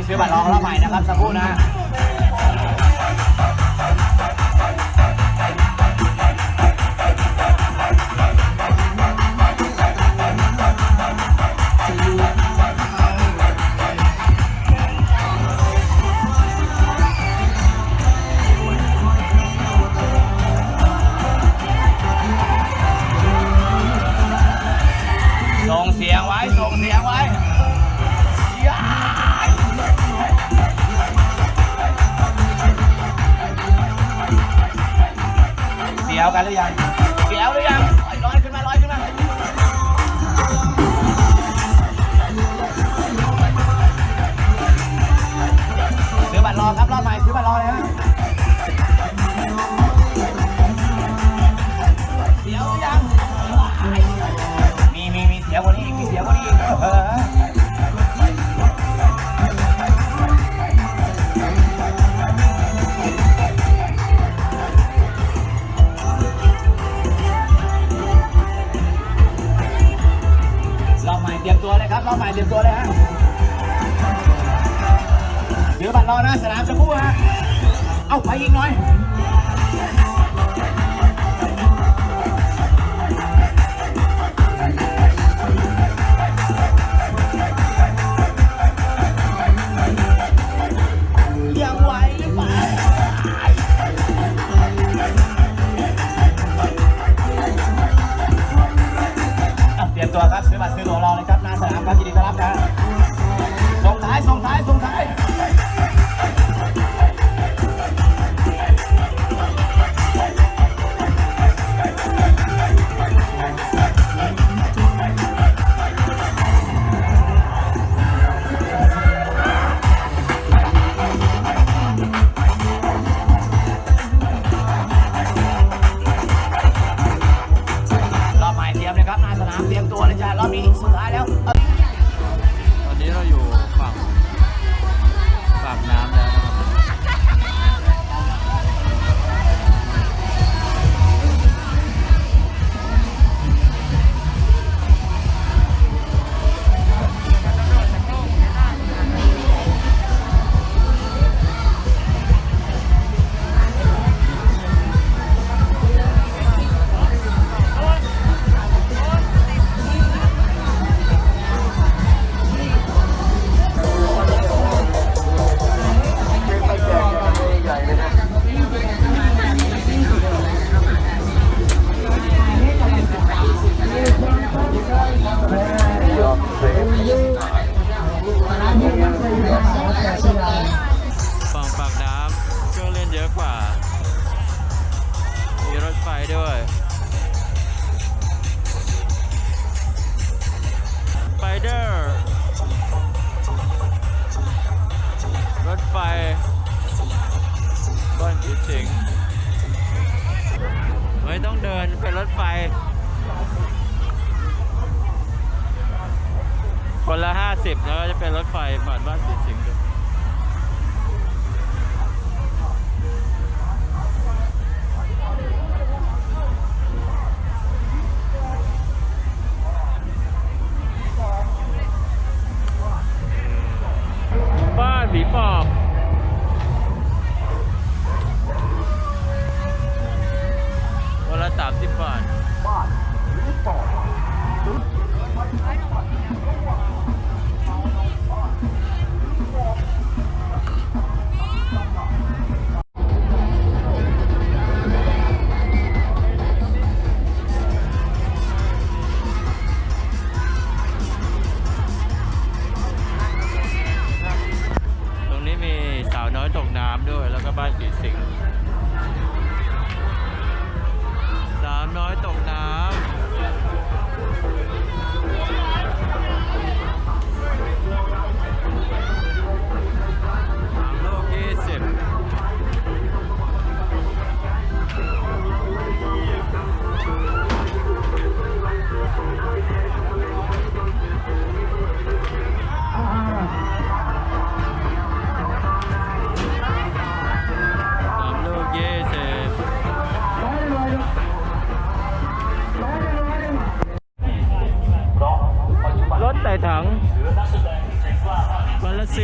มีเสียบัตรรองรอบใหม่นะครับสักครู่นะ ยวกันหรือยังเดี๋ยวหรือยังลอยขึ้นมาลอยขึ้นมาซื้อบัตรรอครับรอบใหม่ซื้อบัตรรอเลยฮะเดี๋ยวหรือยังมีมีมีเสียงกว่านี้อีกมีเสียงกว่านี้อีก รียมตัวเลยครับรอบใหม่เตรียมตัวเลยฮะถือบัตรรอนะสนามสักครู่ฮะ เอาไปอีกหน่อยยังไหวหรือเปล่าอะเตรียมตัวครับซื้อบัตรซื้อตัวรอ เตรียมตัวเลยจ้ารอบนี้สุดท้ายแล้ว ตอนนี้เราอยู่ฝั่งปากน้ำแล้ว ไฟบ้านผีสิงไม่ต้องเดินเป็นรถไฟ คนละ 50 แล้วก็จะเป็นรถไฟผ่านบ้านผีสิง 30 บาทบาทหรือปอ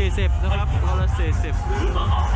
40นะครับร้อยละ40